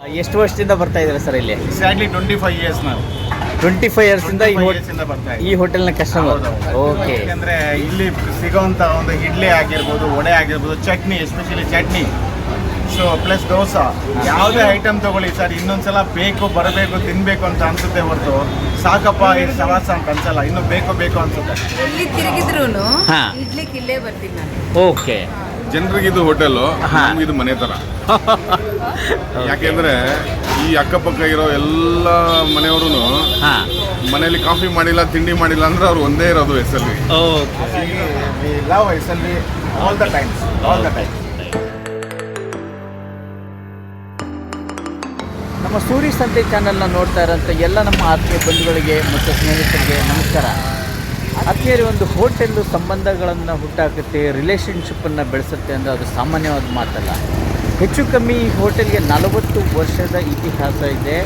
ಎಷ್ಟು ವರ್ಷದಿಂದ ಬರ್ತಾ ಇದ್ದಾರೆ ಸರ್ ಇಲ್ಲಿ? ಎಕ್ಸಾಕ್ಟ್ಲಿ ಟ್ವೆಂಟಿ ಫೈವ್ ಇಯರ್ಸ್ ನಾವು ಟ್ವೆಂಟಿ ಫೈವ್ ಇಯರ್ಸ್ ಇಂದ ಈ ಹೋಟೆಲ್ ಇಂದ ಬರ್ತಾ ಈ ಹೋಟೆಲ್ನ ಕಸ್ಟಮರ್ ಓಕೆ ಯಾಕಂದ್ರೆ ಇಲ್ಲಿ ಸಿಗೋಂತ ಒಂದು ಇಡ್ಲಿ ಆಗಿರ್ಬೋದು ವಡೆ ಆಗಿರ್ಬೋದು chutney especially chutney. So plus dosa. ಯಾವುದೇ ಐಟಮ್ ತಗೊಳ್ಳಿ ಸರ್ ಇನ್ನೊಂದ್ಸಲ ಬೇಕು ಬರಬೇಕು ತಿನ್ಬೇಕು ಅಂತ ಅನ್ಸುತ್ತೆ ಹೊರತು. ಸಾಕಪ್ಪ ಈ ಸವಾಸ ಅಂತ ಅನ್ಸಲ್ಲ. ಇನ್ನು ಬೇಕು ಬೇಕು ಅನ್ಸುತ್ತೆ. ಎಲ್ಲಿ ತಿರುಗಿದ್ರು ಹಾ. ಇಡ್ಲಿಕ್ಕೆ ಇಲ್ಲೇ ಬರ್ತೀನಿ ನಾನು. ಓಕೆ ಜನರಿಗೆ ಇದು ಹೋಟೆಲು ಹಾ. ಇದು ಮನೆ ತರ. ಯಾಕೆಂದ್ರೆ ಈ ಅಕ್ಕಪಕ್ಕ ಇರೋ ಎಲ್ಲ ಮನೆಯವರು ಹಾ. ಮನೆಯಲ್ಲಿ ಕಾಫಿ ಮಾಡಿಲ್ಲ ತಿಂಡಿ ಮಾಡಿಲ್ಲ ಅಂದ್ರೆ ಅವ್ರು ಒಂದೇ ಇರೋದು SLV okay. We love S L all the times all the time ನಮ್ಮ ಸೂರಿ ಸಂತೆ ಚಾನೆಲ್ನ ನೋಡ್ತಾ ಇರೋಂಥ ಎಲ್ಲ ನಮ್ಮ ಆತ್ಮೀಯ ಬಂಧುಗಳಿಗೆ ಮತ್ತು ಸ್ನೇಹಿತರಿಗೆ ನಮಸ್ಕಾರ. ಆತ್ಮೀಯರಿ ಒಂದು ಹೋಟೆಲ್ಲು ಸಂಬಂಧಗಳನ್ನು ಹುಟ್ಟಾಕುತ್ತೆ ರಿಲೇಷನ್ಶಿಪ್ಪನ್ನು ಬೆಳೆಸುತ್ತೆ ಅಂದರೆ ಅದು ಸಾಮಾನ್ಯವಾದ ಮಾತಲ್ಲ. ಹೆಚ್ಚು ಕಮ್ಮಿ ಈ ಹೋಟೆಲ್ಗೆ ನಲವತ್ತು ವರ್ಷದ ಇತಿಹಾಸ ಇದೆ.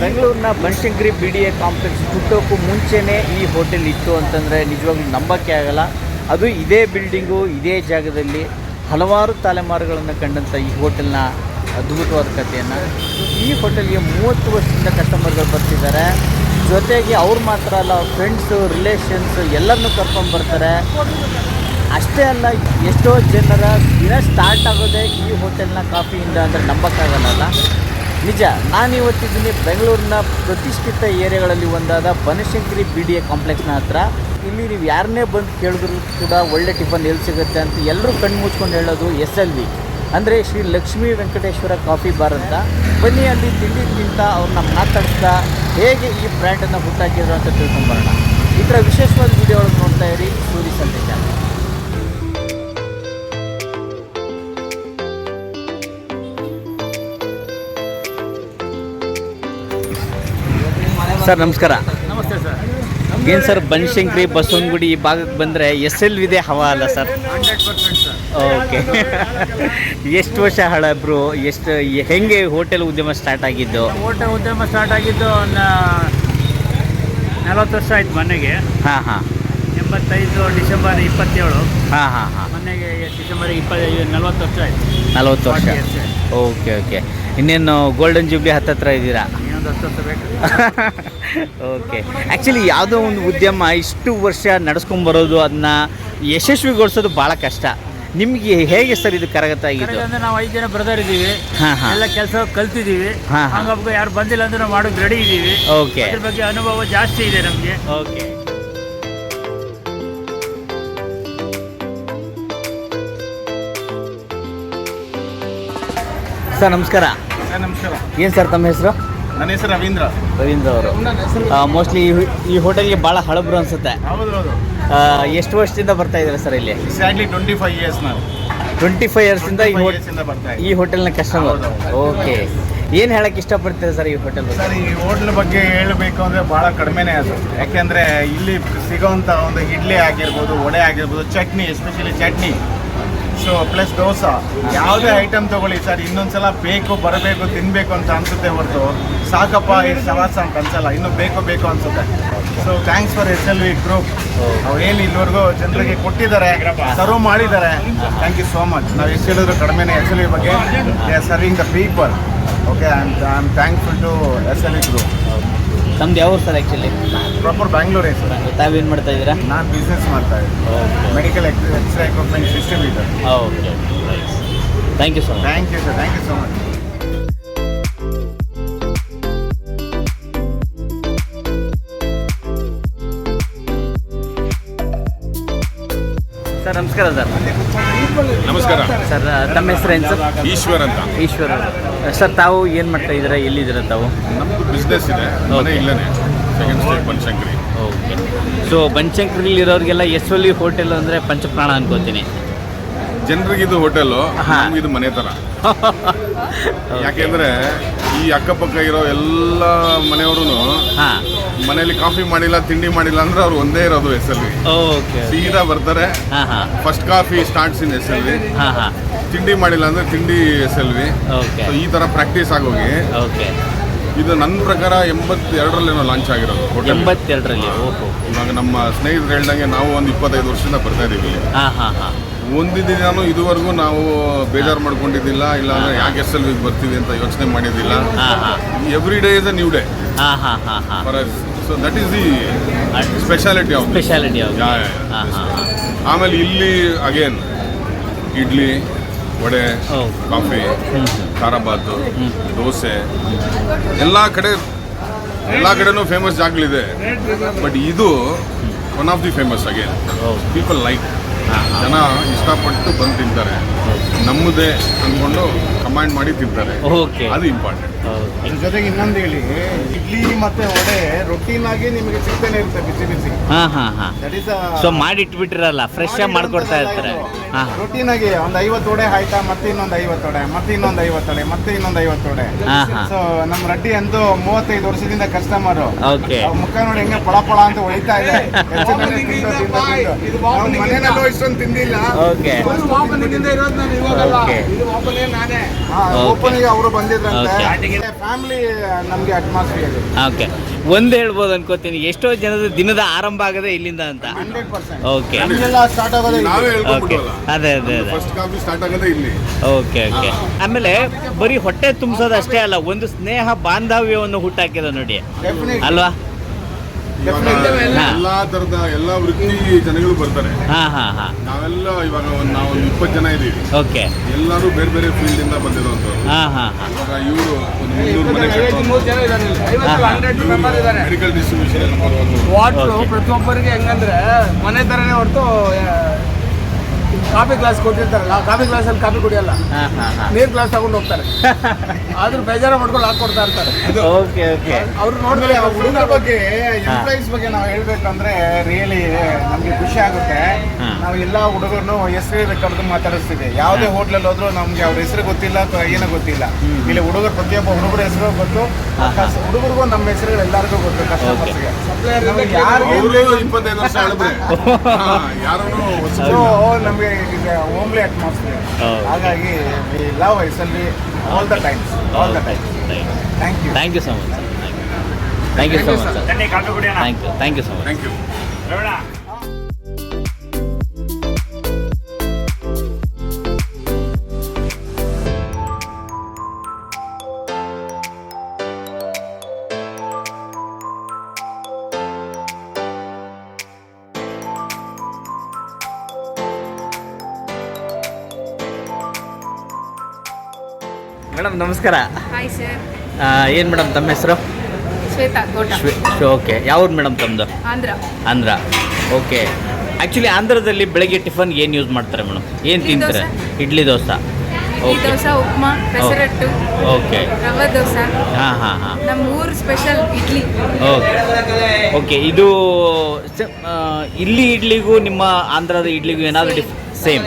ಬೆಂಗಳೂರಿನ Banashankari B D A complex ಹುಟ್ಟೋಕ್ಕೂ ಮುಂಚೆನೇ ಈ ಹೋಟೆಲ್ ಇತ್ತು ಅಂತಂದರೆ ನಿಜವಾಗ್ಲೂ ನಂಬೋಕ್ಕೆ ಆಗಲ್ಲ. ಅದು ಇದೇ ಬಿಲ್ಡಿಂಗು ಇದೇ ಜಾಗದಲ್ಲಿ ಹಲವಾರು ತಲೆಮಾರುಗಳನ್ನು ಕಂಡಂಥ ಈ ಹೋಟೆಲ್ನ ಅದ್ಭುತವಾದ ಕಥೆಯನ್ನು. ಈ ಹೋಟೆಲ್ಗೆ ಮೂವತ್ತು ವರ್ಷದಿಂದ ಕಸ್ಟಮರ್ಗಳು ಬರ್ತಿದ್ದಾರೆ. ಜೊತೆಗೆ ಅವ್ರು ಮಾತ್ರ ಅಲ್ಲ ಅವ್ರ ಫ್ರೆಂಡ್ಸು ರಿಲೇಷನ್ಸ್ ಎಲ್ಲರನ್ನೂ ಕರ್ಕೊಂಡ್ಬರ್ತಾರೆ ಅಷ್ಟೇ ಅಲ್ಲ, ಎಷ್ಟೋ ಜನರ ದಿನ ಸ್ಟಾರ್ಟ್ ಆಗೋದೇ ಈ ಹೋಟೆಲ್ನ ಕಾಫಿಯಿಂದ ಅಂದರೆ ನಂಬಕ್ಕಾಗಲ್ಲ. ನಿಜ, ನಾನು ಇವತ್ತಿದ್ದೀನಿ ಬೆಂಗಳೂರಿನ ಪ್ರತಿಷ್ಠಿತ ಏರಿಯಾಗಳಲ್ಲಿ ಒಂದಾದ ಬನಶಂಕರಿ ಬಿ ಡಿ ಎ ಕಾಂಪ್ಲೆಕ್ಸ್ನ ಹತ್ರ. ಇಲ್ಲಿ ನೀವು ಯಾರನ್ನೇ ಬಂದು ಕೇಳಿದ್ರು ಕೂಡ ಒಳ್ಳೆ ಟಿಫನ್ ಎಲ್ಲಿ ಸಿಗುತ್ತೆ ಅಂತ ಎಲ್ಲರೂ ಕಣ್ಣು ಮುಚ್ಕೊಂಡು ಹೇಳೋದು ಎಸ್ ಎಲ್ ವಿ. ಅಂದರೆ ಶ್ರೀ ಲಕ್ಷ್ಮೀ ವೆಂಕಟೇಶ್ವರ ಕಾಫಿ ಬಾರ್ ಅಂತ. ಬನ್ನಿ ಅಲ್ಲಿ ತಿಂಡಿ ತಿಂತಾ ಅವ್ರನ್ನ ಮಾತಾಡಿಸ್ತಾ ಹೇಗೆ ಈ ಬ್ರ್ಯಾಂಡನ್ನು ಹುಟ್ಟಾಕಿದ್ರು ಅಂತ ತಿಳ್ಕೊಂಬರೋಣ. ಈ ಥರ ವಿಶೇಷವಾದ ವಿಡಿಯೋ ಒಳಗೆ ನೋಡ್ತಾ ಇರಿ ಸೂರಿ ಸಂದೇಶ ಸರ್ ನಮಸ್ಕಾರ. ನಮಸ್ತೆ ಸರ್. ಏನು ಸರ್ ಬನಶಂಕರಿ ಬಸವನಗುಡಿ ಈ ಭಾಗಕ್ಕೆ ಬಂದರೆ ಎಸ್ ಎಲ್ ವಿದೆ ಹವಾ ಅಲ್ಲ ಸರ್? Hundred percent. ಓಕೆ. ಎಷ್ಟು ವರ್ಷ ಹಳ ಬ್ರೋ? ಎಷ್ಟು ಹೆಂಗೆ ಹೋಟೆಲ್ ಉದ್ಯಮ ಸ್ಟಾರ್ಟ್ ಆಗಿದ್ದು? ಹೋಟೆಲ್ ಉದ್ಯಮ ಸ್ಟಾರ್ಟ್ ಆಗಿದ್ದು ನಲವತ್ತು ವರ್ಷ ಆಯ್ತು ಮನೆಗೆ. ಹಾಂ ಹಾಂ. ಎಂಬತ್ತೈದು ಡಿಸೆಂಬರ್ ಇಪ್ಪತ್ತೇಳು. ಹಾಂ ಹಾಂ ಹಾಂ. ಮನೆಗೆ ಡಿಸೆಂಬರ್ ಇಪ್ಪತ್ತೈದು ನಲವತ್ತು ವರ್ಷ ಆಯ್ತು. ನಲವತ್ತು ವರ್ಷ. 40 ಓಕೆ ಓಕೆ. ಇನ್ನೇನು ಗೋಲ್ಡನ್ ಜೂಬ್ಲಿ ಹತ್ತತ್ರ ಇದ್ದೀರಾ? ಓಕೆ. ಆ್ಯಕ್ಚುಲಿ ಯಾವುದೋ ಒಂದು ಉದ್ಯಮ ಇಷ್ಟು ವರ್ಷ ನಡೆಸ್ಕೊಂಬರೋದು ಅದನ್ನ ಯಶಸ್ವಿಗೊಳಿಸೋದು ಭಾಳ ಕಷ್ಟ. ನಿಮಗೆ ಹೇಗೆ ಸರ್ ಇದು ಕರಗತ ಆಗಿದ್ದು ಕಡೆಗೆ ಅಂದ್ರೆ ನಾವು ಐದು ಜನ ಬ್ರದರ್ ಇದ್ದೀವಿ. ಹಾಂ ಹಾಂ. ಎಲ್ಲ ಕೆಲಸ ಕಲ್ತಿದ್ದೀವಿ. ಹಾ, ಹಾ. ಹಂಗಾಗಿ ಯಾರು ಬಂದಿಲ್ಲ ಅಂದ್ರೆ ನಾವು ಮಾಡೋದು ರೆಡಿ ಇದ್ದೀವಿ. ಓಕೆ ಅದ್ರ ಬಗ್ಗೆ ಅನುಭವ ಜಾಸ್ತಿ ಇದೆ ನಮಗೆ. ಓಕೆ ಸರ್ ನಮಸ್ಕಾರ. ಸರ್ ನಮಸ್ಕಾರ. ಏನು ಸರ್ ತಮ್ಮ ಹೆಸರು? ನನ್ನ ಹೆಸರು ರವೀಂದ್ರ. ರವೀಂದ್ರ ಅವರು. ಮೋಸ್ಟ್ಲಿ ಈ ಹೋಟೆಲ್ಗೆ ಭಾಳ ಹಳಬ್ರು ಅನ್ಸುತ್ತೆ. ಹೌದು ಹೌದು. ಎಷ್ಟು ವರ್ಷದಿಂದ ಬರ್ತಾ ಇದ್ದಾರೆ ಸರ್ ಇಲ್ಲಿ? ಎಕ್ಸಾಕ್ಟ್ಲಿ ಟ್ವೆಂಟಿ ಫೈವ್ ಇಯರ್ಸ್ ನಾವು ಟ್ವೆಂಟಿ ಫೈವ್ ಇಯರ್ಸಿಂದ ಈ 25 ಹೋಟ್ ಇಂದ ಬರ್ತಾ ಈ ಹೋಟೆಲ್ನ ಕಸ್ಟಮರ್. ಓಕೆ ಏನು ಹೇಳಕ್ ಇಷ್ಟಪಡ್ತೀರಾ ಸರ್ ಈ ಹೋಟೆಲ್ ಸರ್ ಈ ಹೋಟೆಲ್ ಬಗ್ಗೆ ಹೇಳಬೇಕು ಅಂದರೆ ಭಾಳ ಕಡಿಮೆನೇ ಅದು. ಯಾಕೆಂದ್ರೆ ಇಲ್ಲಿ ಸಿಗೋವಂಥ ಒಂದು ಇಡ್ಲಿ ಆಗಿರ್ಬೋದು ವಡೆ ಆಗಿರ್ಬೋದು chutney especially chutney. So plus dosa. ಯಾವುದೇ ಐಟಮ್ ತಗೊಳ್ಳಿ ಸರ್ ಇನ್ನೊಂದ್ಸಲ ಬೇಕು ಬರಬೇಕು ತಿನ್ನಬೇಕು ಅಂತ ಅನ್ಸುತ್ತೆ ಹೊರತು ಸಾಕಪ್ಪ ಈ ಸವಾಸ ಅಂತ ಅನ್ಸಲ್ಲ. ಇನ್ನು ಬೇಕು ಬೇಕು ಅನ್ಸುತ್ತೆ. So thanks for S L V group ಅವ್ರು ಏನು ಇಲ್ಲಿವರೆಗೂ ಜನರಿಗೆ ಕೊಟ್ಟಿದ್ದಾರೆ ಸರ್ವ್ ಮಾಡಿದ್ದಾರೆ. ಥ್ಯಾಂಕ್ ಯು ಸೋ ಮಚ್ ನಾವು ಎಷ್ಟು ಹೇಳಿದ್ರು ಕಡಿಮೆ ಎಸ್ ಎಲ್ ವಿ ಬಗ್ಗೆ. They are serving the people okay I am thankful to S L V group ನಮ್ದು ಯಾವ ಸರ್ ಆ್ಯಕ್ಚುಲಿ ಪ್ರಾಪರ್ ಬ್ಯಾಂಗ್ಳೂರೇ ಸರ್. ತಾವೇನು ಮಾಡ್ತಾ ಇದ್ದೀರಾ? ನಾನು ಬಿಸ್ನೆಸ್ ಮಾಡ್ತಾ ಇದ್ದೀನಿ. Medical x ray equipment distributor okay thank you sir thank you sir thank you so much ನಮಸ್ಕಾರ ಸರ್. ನಮಸ್ಕಾರ. ಸರ್ ತಮ್ಮ ಹೆಸರು ಏನು ಸರ್? ಈಶ್ವರ್ ಅಂತ. ಈಶ್ವರ್ ಅವರು. ಸರ್ ತಾವು ಏನು ಮಾಡ್ತಾ ಇದ್ದೀರಾ? ಎಲ್ಲಿದ್ದೀರಾ ತಾವು? ನಮ್ದು ಬಿಸ್ನೆಸ್ ಇದೆ. ಮನೆ. ಇಲ್ಲನೇ. Second stage Banashankari okay so ಬನಶಂಕರಿಲ್ಲಿರೋರಿಗೆಲ್ಲ S L hotel ಅಂದರೆ ಪಂಚಪ್ರಾಣ ಅನ್ಕೋತೀನಿ. ಜನರಿಗೆ ಇದು ಹೋಟೆಲು. ಇದು ಮನೆ ಥರ ಯಾಕೆಂದರೆ ಈ ಅಕ್ಕಪಕ್ಕ ಇರೋ ಎಲ್ಲ ಮನೆಯವರು ಹಾಂ. ಮನೆಯಲ್ಲಿ ಕಾಫಿ ಮಾಡಿಲ್ಲ ತಿಂಡಿ ಮಾಡಿಲ್ಲ ಅಂದ್ರೆ ಅವ್ರು ಒಂದೇ ಇರೋದು ಎಸ್ ಎಲ್ ವಿ ಓಕೆ ಸೀದಾ ಬರ್ತಾರೆ. ಹಾಂ ಹಾಂ. First coffee starts in S L V ಹಾಂ ಹಾಂ. ತಿಂಡಿ ಮಾಡಿಲ್ಲ ಅಂದ್ರೆ ತಿಂಡಿ ಎಸ್ ಎಲ್ ವಿ ಓಕೆ ಈ ತರ ಪ್ರಾಕ್ಟೀಸ್ ಆಗೋಗಿ ಓಕೆ ಇದು ನನ್ನ ಪ್ರಕಾರ ಎಂಬತ್ತೆರಡರಲ್ಲೇನೋ ಲಾಂಚ್ ಆಗಿರೋದು ಹೋಟೆಲ್ ಎಂಬತ್ತೆರಡರಲ್ಲಿ ಓಹೋ ಇವಾಗ ನಮ್ಮ ಸ್ನೇಹಿತರು ಹೇಳ್ದಂಗೆ ನಾವು ಒಂದು ಇಪ್ಪತ್ತೈದು ವರ್ಷದಿಂದ ಬರ್ತಾ ಇದೀವಿ ಇಲ್ಲಿ. ಹಾಂ ಹಾಂ ಹಾಂ. ಒಂದು ದಿನಾನು ಇದುವರೆಗೂ ನಾವು ಬೇಜಾರು ಮಾಡ್ಕೊಂಡಿದ್ದಿಲ್ಲ ಇಲ್ಲ ಅಂದ್ರೆ ಯಾಕೆ ಎಸ್ ಎಲ್ ಬರ್ತೀವಿ ಅಂತ ಯೋಚನೆ ಮಾಡಿದ್ದಿಲ್ಲ. ಹಾಂ ಹಾಂ. Every day is a new day ಹಾಂ ಹಾಂ ಹಾಂ ಹಾಂ. For so that is the speciality of speciality of ಆಮೇಲೆ ಇಲ್ಲಿ ಅಗೇನ್ ಇಡ್ಲಿ ವಡೆ. ಕಾಫಿ ಖಾರಾಬಾತ್ ದೋಸೆ. ಎಲ್ಲ ಕಡೆ ಎಲ್ಲ ಕಡೆನೂ ಫೇಮಸ್ ಜಾಗಗಳಿದೆ. ಬಟ್ ಇದು one of the famous again people like ಜನ ಇಷ್ಟಪಟ್ಟು ಬಂದು ತಿಂತಾರೆ. ನಮ್ಮದೇ ಅಂದ್ಕೊಂಡು ಕಮಾಂಡ್ ಮಾಡಿ ತಿಂತಾರೆ ಓಕೆ ಅದು ಇಂಪಾರ್ಟೆಂಟ್ ಜೊತೆಗೆ ಇನ್ನೊಂದು ಹೇಳಿ ಇಡ್ಲಿ ಮತ್ತೆ ವಡೆ ರೊಟೀನ್ ಆಗಿ ನಿಮಗೆ ಸಿಗ್ತಾನೆ ಇರುತ್ತೆ ಬಿಸಿ ಬಿಸಿ. ಹಾ ಹಾ ಹಾ. ದಟ್ ಇಸ್ ಸೊ ಮಾಡಿ ಇಟ್ಬಿಟ್ಟಿರಲ್ಲ ಫ್ರೆಶ್ ಆಗಿ ಮಾಡ್ಕೊಡ್ತಾ ಇರ್ತಾರೆ. ಹಾ. ರೊಟೀನ್ ಆಗಿ ಒಂದು ಐವತ್ತು ವಡೆ ಆಯ್ತಾ ಮತ್ತೆ ಇನ್ನೊಂದು ಐವತ್ತು ವಡೆ ಮತ್ತೆ ಇನ್ನೊಂದು ಐವತ್ತು ವಡೆ ಮತ್ತೆ ಇನ್ನೊಂದು ಐವತ್ತು ವಡೆ. ಹಾಂ ಹಾಂ. ಸೊ ನಮ್ಮ ರೆಡ್ಡಿ ಅಂದು ಮೂವತ್ತೈದು ವರ್ಷದಿಂದ ಕಸ್ಟಮರ್ ಓಕೆ ಮುಖ ನೋಡಿ ಹೆಂಗೆ ಪಳ ಪಳ ಅಂತ ಹೊಳಿತಾ ಇದೆ. ಹೆಚ್ಚು ಕಡಿಮೆ ತಿಂದು ತಿಂದು ತಿಂದು. ನಾವು ಮನೆಯಲ್ಲೂ ಇಷ್ಟೊಂದು ತಿಂದಿಲ್ಲ. ಓಕೆ ಓಕೆ ಓಪನಿಗೆ ಅವರು ಬಂದಿದ್ರಂತೆ. ಫ್ಯಾಮಿಲಿ ನಮಗೆ ಅಟ್ಮಾಸ್ಫಿಯರ್ ಓಕೆ ಒಂದು ಹೇಳ್ಬೋದು ಅನ್ಕೋತೀನಿ. ಎಷ್ಟೋ ಜನದ ದಿನದ ಆರಂಭ ಆಗದೆ ಇಲ್ಲಿಂದ ಅಂತ. ಓಕೆ ನಮಗೆಲ್ಲ ಸ್ಟಾರ್ಟ್ ಆಗೋದೇ ಇಲ್ಲಿ. ನಾವೇ ಓಕೆ ಅದೇ ಅದೇ ಅದೇ. ಫಸ್ಟ್ ಕಾಫಿ ಸ್ಟಾರ್ಟ್ ಆಗೋದೇ ಇಲ್ಲಿ. ಓಕೆ ಓಕೆ ಆಮೇಲೆ ಬರೀ ಹೊಟ್ಟೆ ತುಂಬಿಸೋದು ಅಷ್ಟೇ ಅಲ್ಲ ಒಂದು ಸ್ನೇಹ ಬಾಂಧವ್ಯವನ್ನು ಹುಟ್ಟಾಕಿದ ನೋಡಿ. ಅಲ್ವಾ. ಎಲ್ಲಾ ತರದ ಎಲ್ಲಾ ವೃತ್ತಿ ಜನಗಳು ಬರ್ತಾರೆ. ಹಾ ಹಾ ಹಾ. ನಾವೆಲ್ಲ ಇವಾಗ ಒಂದು ನಾವು ಒಂದು ಇಪ್ಪತ್ತು ಜನ ಇದ್ದೀವಿ ಓಕೆ. ಎಲ್ಲರೂ ಬೇರೆ ಬೇರೆ ಫೀಲ್ಡ್ ಇಂದ ಬಂದಿರುವಂತವ್ರು ಹಾ ಹಾ ಹಾಂ. ಇವಾಗ ಇವರು ಒಂದು ಮುನ್ನೂರು ಮನೆ ಮೆಡಿಕಲ್ ಡಿಸ್ಟ್ರಿಬ್ಯೂಷನ್ ವಾಟ್ರು. ಪ್ರತಿಯೊಬ್ಬರಿಗೆ ಹೆಂಗಂದ್ರೆ ಮನೆ ತರನೇ ಹೊರತು ಕಾಫಿ ಗ್ಲಾಸ್ ಕೊಟ್ಟಿರ್ತಾರಲ್ಲ ಕಾಫಿ ಗ್ಲಾಸಲ್ಲಿ ಕಾಫಿ ಕುಡಿಯಲ್ಲ. ನೀರ್ ಹಾಂ ಹಾಂ. ನೀರು ಗ್ಲಾಸ್ ತಗೊಂಡು ಹೋಗ್ತಾರೆ. ಆದ್ರೂ ಬೇಜಾರ ಮಾಡ್ಕೊಂಡು ಹಾಕೊಡ್ತಾ ಇರ್ತಾರೆ. ಓಕೆ ಓಕೆ ಅವ್ರು ನೋಡಿದ್ರೆ ಹುಡುಗ ಆ ಹುಡುಗರ ಬಗ್ಗೆ ಎಂಪ್ಲಾಯೀಸ್ ಬಗ್ಗೆ ನಾವು ಹೇಳ್ಬೇಕಂದ್ರೆ ರಿಯಲಿ ನಮ್ಗೆ ಖುಷಿ ಆಗುತ್ತೆ. ನಾವು ಎಲ್ಲ ಹುಡುಗರನ್ನು ಹೆಸರು ಕರೆದು ಮಾತಾಡಿಸ್ತೀವಿ. ಯಾವುದೇ ಹೋಟ್ಲಲ್ಲಿ ಹೋದ್ರು ನಮ್ಗೆ ಅವ್ರ ಹೆಸರು ಗೊತ್ತಿಲ್ಲ ಅಥವಾ ಏನೋ ಗೊತ್ತಿಲ್ಲ. ಇಲ್ಲಿ ಹುಡುಗರು ಪ್ರತಿಯೊಬ್ಬ ಹುಡುಗರ ಹೆಸರು ಗೊತ್ತು. ಹುಡುಗರಿಗೂ ನಮ್ಮ ಹೆಸರುಗಳು ಎಲ್ಲರಿಗೂ ಗೊತ್ತು ಕಸ್ಟಮರ್ಸ್ಗೆ ಇಪ್ಪತ್ತೈದು ವರ್ಷ ಯಾರು ನಮಗೆ ಈಗ ಹೋಮ್ಲಿ ಅಟ್ಮಾಸ್ಫಿಯರ್. ಹಾಗಾಗಿ we love ಐಸಲ್ಲಿ all the times all the times thank you thank you so much thank you so much sir thank you thank you so much thank you madam ನಮಸ್ಕಾರ. ಹಾಯ್ ಸರ್ ಏನು madam ತಮ್ಮ ಹೆಸರು? Shweta Kota. Okay. ಯಾವ್ದು madam ತಮ್ಮದು Andhra. Andhra. Okay. Actually ಆಂಧ್ರದಲ್ಲಿ ಬೆಳಗ್ಗೆ tiffin ಏನು use ಮಾಡ್ತಾರೆ ಮೇಡಮ್? ಏನು ಇಡ್ಲಿ ತಿಂತಾರೆ? ಇಡ್ಲಿ ದೋಸೆ. ಓಕೆ. ದೋಸೆ ಉಪ್ಮಾ ಪೆಸರಟ್ಟು ಓಕೆ. ರವೆ ದೋಸೆ. ಹಾಂ ಹಾಂ ಹಾಂ. ನಮ್ಮ ಊರು ಸ್ಪೆಷಲ್ ಇಡ್ಲಿ. ಓಕೆ. ಓಕೆ ಇದು ಸ- ಆ, ಇಲ್ಲಿ ಇಡ್ಲಿಗೂ ನಿಮ್ಮ ಆಂಧ್ರದ ಇಡ್ಲಿಗೂ ಏನಾದರೂ ಡಿಫ್ ಸೇಮ್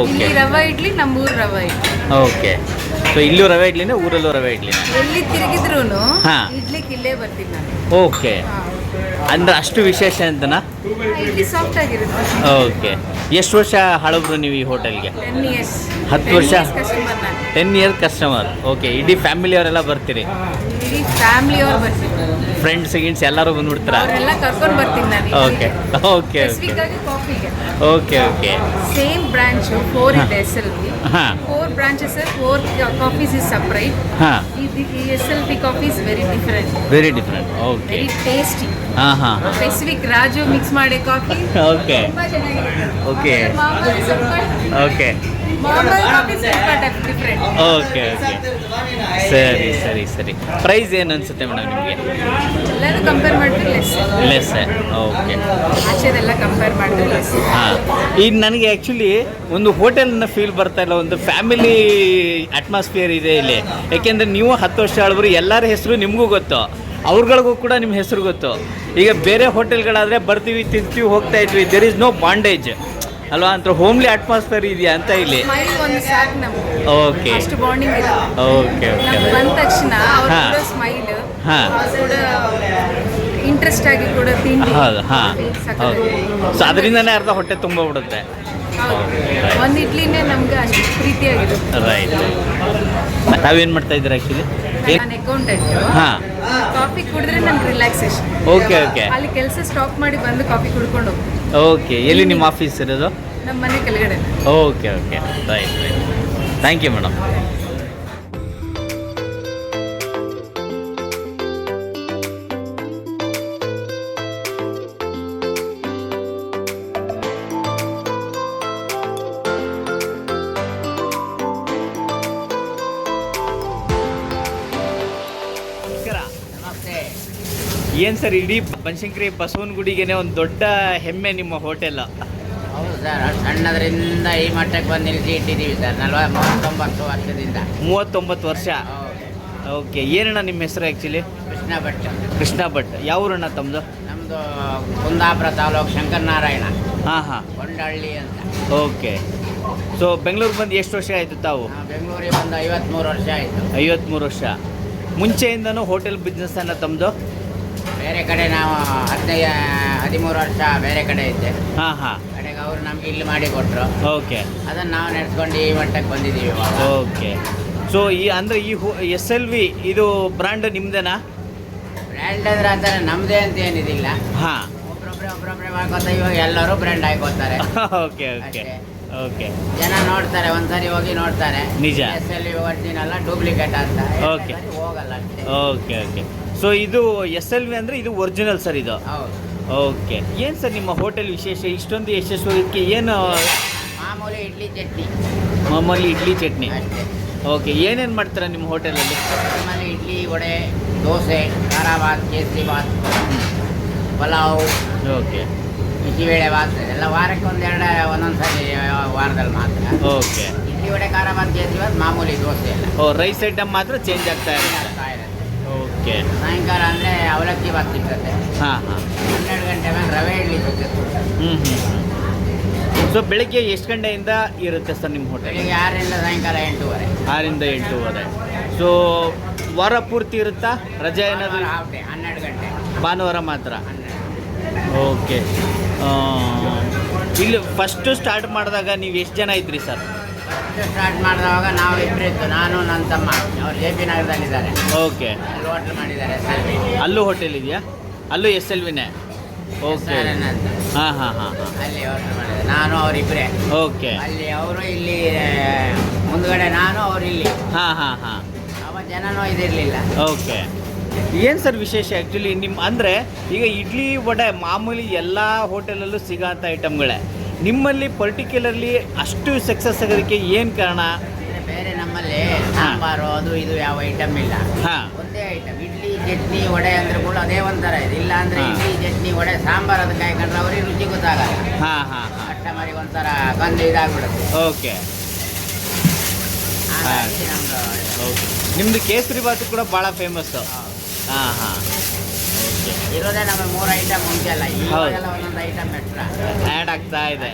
ಓಕೆ ಇಲ್ಲಿ ರವೆ ಇಡ್ಲಿ ನಮ್ಮ ಊರು ರವೆ ಇಡ್ಲಿ. ಓಕೆ. ಸೊ ಇಲ್ಲೂ ರವೆ ಇಡ್ಲಿನೇ ಊರಲ್ಲೂ ರವೆ ಇಡ್ಲಿನೇ? ಎಲ್ಲಿ ತಿರುಗಿದ್ರು ಹಾ. ಇಡ್ಲಿಗೆ ಇಲ್ಲೇ ಬರ್ತೀನಿ ನಾನು. ಓಕೆ. ಅಂದ್ರೆ ಅಷ್ಟು ವಿಶೇಷ ಅಂತನಾ ಇಡ್ಲಿ ಸಾಫ್ಟ್ ಆಗಿರುತ್ತೆ. ಓಕೆ. ಎಷ್ಟು ವರ್ಷ ಹಳಬ್ರು ನೀವು ಈ ಹೋಟೆಲ್ಗೆ? ಟೆನ್ ಇಯರ್ಸ್ ಹತ್ತು ವರ್ಷ? ಕಸ್ಟಮರ್ ನಾನು. Ten year customer okay. ಇಡೀ ಫ್ಯಾಮಿಲಿಯವರೆಲ್ಲ ಬರ್ತೀರಿ? ಇಡೀ ಫ್ಯಾಮಿಲಿ ಅವ್ರು ಬರ್ತೀನಿ ಫ್ರೆಂಡ್ಸ್ ಗಿಂಡ್ಸ್ ಎಲ್ಲರೂ ಬಂದ್ಬಿಡ್ತಾರ ಅವರೆಲ್ಲ ಕರ್ಕೊಂಡು ಬರ್ತೀನಿ ನಾನು ಓಕೆ. Okay okay. ಸ್ಪೆಸಿಫಿಕ್ ಆಗಿ ಕಾಫಿಗೆ okay okay. Same branch four ಇದೆ ಎಸ್ ಎಲ್ ಹಾಂ four branches four coffees is separate S L B coffee is very different very different okay very tasty specific Raju mix ಮಾಡಿ coffee okay okay okay okay okay ಸರಿ ಸರಿ ಸರಿ. Price ಏನು ಅನಿಸುತ್ತೆ madam ನಿಮಗೆ? Compare ಮಾಡಿದ್ರೆ less okay compare ಮಾಡಿದ್ರೆ ಹಾಂ. ಈಗ ನನಗೆ ಆ್ಯಕ್ಚುಲಿ ಒಂದು ಹೋಟೆಲ್ನ ಫೀಲ್ ಬರ್ತಾ ಇಲ್ಲ ಒಂದು ಫ್ಯಾಮಿಲಿ ಅಟ್ಮಾಸ್ಫಿಯರ್ ಇದೆ ಇಲ್ಲಿ. ಯಾಕೆಂದರೆ ನೀವು ಹತ್ತು ವರ್ಷ ಆಳ್ಬರು ಎಲ್ಲರ ಹೆಸರು ನಿಮಗೂ ಗೊತ್ತು. ಅವ್ರಗಳಿಗೂ ಕೂಡ ನಿಮ್ಮ ಹೆಸರು ಗೊತ್ತು. ಈಗ ಬೇರೆ ಹೋಟೆಲ್ಗಳಾದರೆ ಬರ್ತೀವಿ ತಿಂತೀವಿ ಹೋಗ್ತಾ ಇದ್ವಿ ದೆರ್ ಇಸ್ ನೋ ಬಾಂಡೇಜ್ ಅಲ್ವಾ? ಅಂತ ಹೋಮ್ಲಿ ಅಟ್ಮಾಸ್ಫಿಯರ್ ಇದೆಯಾ ಅಂತ ಇಲ್ಲಿ? ಒಂದು ಸಾಕು ನಮ್ಗೆ. ಓಕೆ ಅಷ್ಟು ಬಾಂಡಿಂಗ್ ಇದೆ ಓಕೆ ಓಕೆ ನಮ್ಗೆ ಬಂದ ತಕ್ಷಣ ಅವ್ರ ಹಾ. ಕೂಡ ಸ್ಮೈಲ್ ಹಾ. ಕೂಡ ಇಂಟ್ರೆಸ್ಟ್ ಆಗಿ ಕೂಡ ತಿಂಡಿ. ಹೌದು ಹಾಂ. ಹೌದು. ಸೊ ಅದರಿಂದನೇ ಅರ್ಧ ಹೊಟ್ಟೆ ತುಂಬ ಬಿಡುತ್ತೆ. ಹೌದು. ಒಂದು ಇಡ್ಲಿನೇ ನಮ್ಗೆ ಅಷ್ಟು ಪ್ರೀತಿಯಾಗಿರುತ್ತೆ. ರೈಟ್ ತಾವೇನು ಮಾಡ್ತಾ ಇದ್ದೀರಾ ಆ್ಯಕ್ಚುಲಿ ನಾನು ಅಕೌಂಟೆಂಟ್ ಹಾಂ. ಕಾಫಿ ಕುಡಿದ್ರೆ ನನ್ಗೆ ರಿಲ್ಯಾಕ್ಸೇಷನ್ ಓಕೆ ಓಕೆ ಅಲ್ಲಿ ಕೆಲಸ ಸ್ಟಾಪ್ ಮಾಡಿ ಬಂದು ಕಾಫಿ ಕುಡ್ಕೊಂಡು ಹೋಗ್ತೀನಿ. ಓಕೆ ಎಲ್ಲಿ ನಿಮ್ಮ ಆಫೀಸ್ ಇರೋದು? ನಮ್ಮ ಮನೆ ಕೆಳಗಡೆ. Okay okay right right thank you madam ಏನು ಸರ್ ಇಡೀ ಬನಶಂಕರಿ ಬಸವನಗುಡಿಗೆನೆ ಒಂದು ದೊಡ್ಡ ಹೆಮ್ಮೆ ನಿಮ್ಮ ಹೋಟೆಲ್. ಹೌದು ಸರ್ ಸಣ್ಣದ್ರಿಂದ ಈ ಮಟ್ಟಕ್ಕೆ ಬಂದು ನಿಲ್ಲಿಸಿ ಇಟ್ಟಿದ್ದೀವಿ ಸರ್ ನಲ್ವ ಮೂವತ್ತೊಂಬತ್ತು ವರ್ಷದಿಂದ. ಮೂವತ್ತೊಂಬತ್ತು ವರ್ಷ. ಓಕೆ ಏನಣ್ಣ ನಿಮ್ಮ ಹೆಸರು ಆ್ಯಕ್ಚುಲಿ ಕೃಷ್ಣ ಭಟ್ ಕೃಷ್ಣ ಭಟ್. ಯಾವ ಊರಣ್ಣ ತಮ್ಮದು ನಮ್ಮದು ಕುಂದಾಪುರ ತಾಲೂಕು ಶಂಕರನಾರಾಯಣ. ಹಾಂ ಹಾಂ. ಕೊಂಡಹಳ್ಳಿ ಅಂತ. ಓಕೆ. ಸೊ ಬೆಂಗಳೂರಿಗೆ ಬಂದು ಎಷ್ಟು ವರ್ಷ ಆಯಿತು ತಾವು? ಬೆಂಗಳೂರಿಗೆ ಬಂದು ಐವತ್ತ್ಮೂರು ವರ್ಷ ಆಯಿತು. ಐವತ್ತ್ಮೂರು ವರ್ಷ. ಮುಂಚೆಯಿಂದನೂ ಹೋಟೆಲ್ ಬಿಸ್ನೆಸ್ ಅನ್ನ ತಮ್ಮದು ಬೇರೆ ಕಡೆ ನಾವು ಹದಿನೈದು ಹದಿಮೂರು ವರ್ಷ ಬೇರೆ ಕಡೆ ಇದ್ದೆ. ಹಾ ಹಾ. ಕಡೆಗೆ ಅವರು ನಮ್ಗೆ ಇಲ್ಲಿ ಮಾಡಿ ಕೊಟ್ಟರು ಓಕೆ. ಅದನ್ನು ನಾವು ನಡೆಸ್ಕೊಂಡು ಈ ಮಟ್ಟಕ್ಕೆ ಬಂದಿದ್ದೀವಿ ಇವಾಗ. ಓಕೆ. ಸೊ ಈ ಅಂದ್ರೆ ಈ ಎಸ್ ಎಲ್ ವಿ ಇದು ಬ್ರ್ಯಾಂಡ್ ನಿಮ್ಮದೇನಾ ಬ್ರ್ಯಾಂಡ್ ಅಂದ್ರೆ ಆ ಥರ ನಮ್ಮದೇ ಅಂತ ಏನಿದಿಲ್ಲ. ಹಾಂ. ಒಬ್ರೊಬ್ರೆ ಒಬ್ರೊಬ್ರೆ ಮಾಡ್ಕೊತಾ ಇವಾಗ ಎಲ್ಲರೂ ಬ್ರ್ಯಾಂಡ್ ಹಾಕೋತಾರೆ ಓಕೆ ಓಕೆ. ಅಷ್ಟೇ. ಓಕೆ ಜನ ನೋಡ್ತಾರೆ ಒಂದ್ಸರಿ ಹೋಗಿ ನೋಡ್ತಾರೆ. ನಿಜ. ಎಸ್ ಎಲ್ ಒರಿಜಿನಲ್ ಡೂಪ್ಲಿಕೇಟ್ ಅಂತ. ಓಕೆ. ಎರಡ್ನೇ ಸರಿ ಹೋಗಲ್ಲ ಅಷ್ಟೇ. ಓಕೆ ಓಕೆ ಸೊ ಇದು ಎಸ್ ಎಲ್ ವಿ ಅಂದರೆ ಇದು ಒರಿಜಿನಲ್ ಸರ್ ಇದು? ಹೌದು. ಓಕೆ ಏನು ಸರ್ ನಿಮ್ಮ ಹೋಟೆಲ್ ವಿಶೇಷ? ಇಷ್ಟೊಂದು ಯಶಸ್ವಿಗೆ ಏನು? ಮಾಮೂಲಿ ಇಡ್ಲಿ ಚಟ್ನಿ. ಮಾಮೂಲಿ ಇಡ್ಲಿ ಚಟ್ನಿ? ಅಷ್ಟೇ. ಓಕೆ ಏನೇನು ಮಾಡ್ತೀರಾ ನಿಮ್ಮ ಹೋಟೆಲಲ್ಲಿ ನಮ್ಮಲ್ಲಿ ಇಡ್ಲಿ ವಡೆ ದೋಸೆ ಖಾರ ಬಾತ್ ಕೇಸರಿ ಬಾತ್ ಪಲಾವ್. ಓಕೆ ಬಿಸಿಬೇಳೆ ಮಾತ್ರ ಎಲ್ಲ ವಾರಕ್ಕೆ ಒಂದೆರಡು ಒಂದೊಂದು ಸರಿ ವಾರದಲ್ಲಿ ಮಾತ್ರ. ಓಕೆ. ಇಡ್ಲಿ ವಡೆ ಖಾರ ಬಾತ್ ಚೇಂಜ್ ಮಾಮೂಲಿ ದೋಸೆ ಎಲ್ಲ. ಓ ರೈಸ್ ಐಟಮ್ ಮಾತ್ರ ಚೇಂಜ್ ಆಗ್ತಾ ಇರುತ್ತೆ. ಆಗ್ತಾ ಇರುತ್ತೆ. ಓಕೆ. ಸಾಯಂಕಾಲ ಅಂದರೆ ಅವಲಕ್ಕಿ ಬಾತ್ ಸಿಗ್ತದೆ ಹಾಂ ಹಾಂ. ಹನ್ನೆರಡು ಗಂಟೆ ಮೇಲೆ ರವೆ ಇಡ್ಲಿ ಸಿಗ್ತದೆ ಹ್ಞೂ ಹ್ಞೂ ಸೊ ಬೆಳಿಗ್ಗೆ ಎಷ್ಟು ಗಂಟೆಯಿಂದ ಇರುತ್ತೆ ಸರ್ ನಿಮ್ಮ ಹೋಟೆಲ್ ಬೆಳಿಗ್ಗೆ ಆರರಿಂದ ಸಾಯಂಕಾಲ ಎಂಟೂವರೆ. ಆರಿಂದ ಎಂಟೂವರೆ. ಸೊ ವಾರ ಪೂರ್ತಿ ಇರುತ್ತಾ? ರಜೆ ಏನಾದರೂ? ಹನ್ನೆರಡು ಗಂಟೆ. ಭಾನುವಾರ ಮಾತ್ರ. ಹನ್ನೆರಡು ಓಕೆ ಇಲ್ಲಿ ಫಸ್ಟು ಸ್ಟಾರ್ಟ್ ಮಾಡಿದಾಗ ನೀವು ಎಷ್ಟು ಜನ ಇದ್ರಿ ಸರ್ ಸ್ಟಾರ್ಟ್ ಮಾಡಿದಾಗ ನಾವು ಇಬ್ಬರು ಇತ್ತು ನಾನು ನನ್ನ ತಮ್ಮ. ಅವ್ರು ಜೆ ಪಿ ನಗರದಲ್ಲಿದ್ದಾರೆ. ಓಕೆ ಅಲ್ಲಿ ಹೋಟ್ಲ್ ಮಾಡಿದ್ದಾರೆ ಅಲ್ಲೂ ಹೋಟೆಲ್ ಇದೆಯಾ? ಅಲ್ಲೂ ಎಸ್ ಎಲ್ ವಿನೇ ಓಕೆ ಹಾಂ ಹಾಂ ಹಾಂ ಹಾಂ. ಅಲ್ಲಿ ಹೋಟ್ಲ್ ಮಾಡಿದ್ದಾರೆ. ನಾನು ಅವರಿಬ್ಬರೇ ಓಕೆ ಅಲ್ಲಿ ಅವರು ಇಲ್ಲಿ ಮುಂದುಗಡೆ ಮುಂದ್ಗಡೆ ನಾನು ಅವ್ರು ಇಲ್ಲಿ. ಹಾಂ ಹಾಂ ಹಾಂ. ಅವ ಜನನೂ ಇದಿರಲಿಲ್ಲ. ಓಕೆ ಏನು ಸರ್ ವಿಶೇಷ ಆ್ಯಕ್ಚುಲಿ ನಿಮ್ಮ ಅಂದರೆ ಈಗ ಇಡ್ಲಿ ವಡೆ ಮಾಮೂಲಿ ಎಲ್ಲ ಹೋಟೆಲಲ್ಲೂ ಸಿಗೋಂಥ ಐಟಮ್ಗಳೇ ನಿಮ್ಮಲ್ಲಿ ಪರ್ಟಿಕ್ಯುಲರ್ಲಿ ಅಷ್ಟು ಸಕ್ಸಸ್ ಆಗೋದಕ್ಕೆ ಏನು ಕಾರಣ? ಬೇರೆ ನಮ್ಮಲ್ಲಿ ಸಾಂಬಾರು ಅದು ಇದು ಯಾವ ಐಟಮ್ ಇಲ್ಲ. ಒಂದೇ ಐಟಮ್ ಇಡ್ಲಿ ಚಟ್ನಿ ವಡೆ ಅಂದ್ರೆ ಕೂಡ ಅದೇ ಒಂಥರ ಇದೆ. ಇಲ್ಲ ಅಂದ್ರೆ ಇಡ್ಲಿ ಚಟ್ನಿ ವಡೆ ಸಾಂಬಾರ್ ಅದಕ್ಕೆ ಹಾಕೊಂಡ್ರೆ ಅವ್ರಿಗೆ ರುಚಿ ಗೊತ್ತಾಗಲ್ಲ. ಹಾಂ ಹಾಂ ಹಾಂ. ಕಸ್ಟಮರಿಗೆ ಒಂಥರ ಬಂದು ಇದಾಗ್ಬಿಡುತ್ತೆ. ಓಕೆ. ನಿಮ್ದು ಕೇಸರಿ ಬಾತು ಕೂಡ ಭಾಳ ಫೇಮಸ್ಸು ಹಾಂ ಹಾಂ. ಇರೋದೇ ನಮ್ಮ ಮೂರು ಐಟಮ್ ಮುಂಚೆ ಅಲ್ಲ ಹೌದು. ಇವಾಗೆಲ್ಲ ಒಂದೊಂದು ಐಟಮ್ ಎಕ್ಸ್ಟ್ರಾ ಆ್ಯಡ್ ಆಗ್ತಾ ಇದೆ.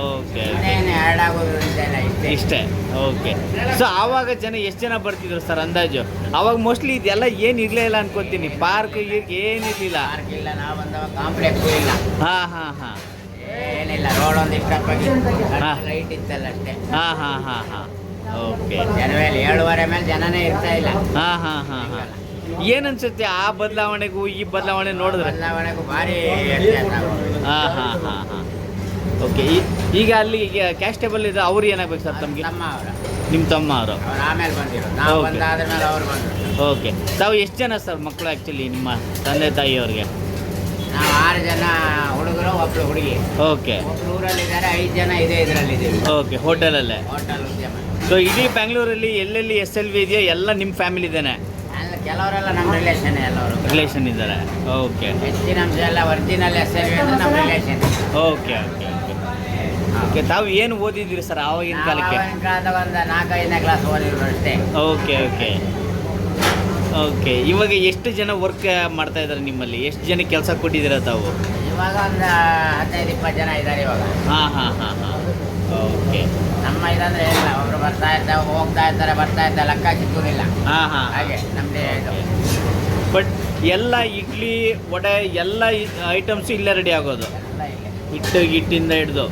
ಓಕೆ ಇನ್ನೇನು ಆ್ಯಡ್ ಆಗೋದು ಇದೆಲ್ಲ ಇಷ್ಟೇ. ಇಷ್ಟೇ. ಓಕೆ ಸೊ ಆವಾಗ ಜನ ಎಷ್ಟು ಜನ ಬರ್ತಿದ್ರು ಸರ್ ಅಂದಾಜು? ಅವಾಗ ಮೋಸ್ಟ್ಲಿ ಇದೆಲ್ಲ ಏನು ಇರಲೇ ಇಲ್ಲ ಅನ್ಕೋತೀನಿ. ಪಾರ್ಕ್ ಏನಿರಲಿಲ್ಲ ಪಾರ್ಕ್ ಇಲ್ಲ ನಾವು ಬಂದವಾಗ ಕಾಂಪ್ಲೆಕ್ಸು ಇಲ್ಲ. ಹಾಂ ಹಾಂ ಹಾಂ. ಏನಿಲ್ಲ ರೋಡ್ ಒಂದು ಇಷ್ಟಪ್ಪಾಗಿ ಹಾ. ಲೈಟ್ ಇತ್ತಲ್ಲ ಅಷ್ಟೇ. ಹಾಂ ಹಾಂ ಹಾಂ ಹಾಂ. ಓಕೆ ಜನವೇಲಿ ಏಳುವರೆ ಮೇಲೆ ಜನನೇ ಇರ್ತಾ ಇಲ್ಲ. ಹಾಂ ಹಾಂ ಹಾಂ ಹಾಂ. ಏನನ್ಸುತ್ತೆ ಆ ಬದಲಾವಣೆಗೂ ಈ ಬದಲಾವಣೆ ನೋಡಿದ್ರೆ? ಬದಲಾವಣೆಗೂ ಭಾರಿ. ಹಾಂ ಹಾಂ ಹಾಂ ಹಾಂ. ಓಕೆ ಈಗ ಅಲ್ಲಿ ಕ್ಯಾಸ್ಟೇಬಲ್ ಇದೆ ಅವ್ರು ಏನಾಗಬೇಕು ಸರ್ ತಮಗೆ? ಅವರ. ನಿಮ್ಮ ತಮ್ಮ ಅವರು. ಆಮೇಲೆ ಬಂದಿರು ನಾವು ಅವ್ರು ಬಂದರು ಓಕೆ ತಾವು ಎಷ್ಟು ಜನ ಸರ್ ಮಕ್ಕಳು ಆ್ಯಕ್ಚುಲಿ ನಿಮ್ಮ ತಂದೆ ತಾಯಿಯವ್ರಿಗೆ ನಾವು ಆರು ಜನ ಹುಡುಗರು ಒಬ್ಳು ಹುಡುಗಿ. ಓಕೆ ಊರಲ್ಲಿ ಇದ್ದಾರೆ ಐದು ಜನ ಇದೇ ಇದೆ ಓಕೆ ಹೋಟೆಲಲ್ಲೇ ಹೋಟೆಲ್ ಉದ್ಯಮ. ಸೊ ಇಡೀ ಬೆಂಗಳೂರಲ್ಲಿ ಎಲ್ಲೆಲ್ಲಿ ಎಸ್ ಎಲ್ ವಿ ಇದೆಯೋ ಎಲ್ಲ ನಿಮ್ಮ ಫ್ಯಾಮಿಲಿ ಇದ್ದಾನೆ ಅಲ್ಲ ಕೆಲವರೆಲ್ಲ ನಮ್ಮ ರಿಲೇಷನ್ ಎಲ್ಲವರು ರಿಲೇಷನ್ ಇದ್ದಾರೆ. ಓಕೆ ಹೆಚ್ಚಿನ ಅಂಶ ಎಲ್ಲ ಒರಿಜಿನಲ್ ಎಸ್ ಎಲ್ ಅಂದ್ರೆ ನಮ್ಮ relation okay okay okay okay ತಾವು ಏನು ಓದಿದ್ದೀರಿ ಸರ್ ಆವಾಗಿನ ಕಾಲಕ್ಕೆ? ಕಾಲದಾಗ ಒಂದು ನಾಲ್ಕೈದನೇ ಕ್ಲಾಸ್ ಓದಿದ್ರು ಅಷ್ಟೇ. ಓಕೆ ಓಕೆ ಓಕೆ ಇವಾಗ ಎಷ್ಟು ಜನ ವರ್ಕ್ ಮಾಡ್ತಾ ಇದ್ದಾರೆ ನಿಮ್ಮಲ್ಲಿ? ಎಷ್ಟು ಜನ ಕೆಲಸ ಕೊಟ್ಟಿದ್ದೀರಾ ತಾವು? ಇವಾಗ ಒಂದು ಹದಿನೈದು ಇಪ್ಪತ್ತು ಜನ ಇದ್ದಾರೆ ಇವಾಗ. ಹಾಂ ಹಾಂ ಹಾಂ ಹಾಂ. ಓಕೆ ನಮ್ಮ ಇದಂದ್ರೆ ಇಲ್ಲ ಒಬ್ರು ಬರ್ತಾ ಇರ್ತಾರೆ ಹೋಗ್ತಾ ಇರ್ತಾರೆ ಬರ್ತಾ ಇರ್ತಾರೆ ಲೆಕ್ಕ ಸಿಕ್ಕುದಿಲ್ಲ. ಹಾಂ ಹಾಂ. ಹಾಗೆ ನಮ್ದೇ ಇದು. ಬಟ್ ಎಲ್ಲ ಇಡ್ಲಿ ವಡೆ ಎಲ್ಲ ಐಟಮ್ಸು ಇಲ್ಲೇ ರೆಡಿ ಆಗೋದು. ಎಲ್ಲ ಇದೆ ಹಿಟ್ಟು ಹಿಟ್ಟಿಂದ ಹಿಡ್ದು.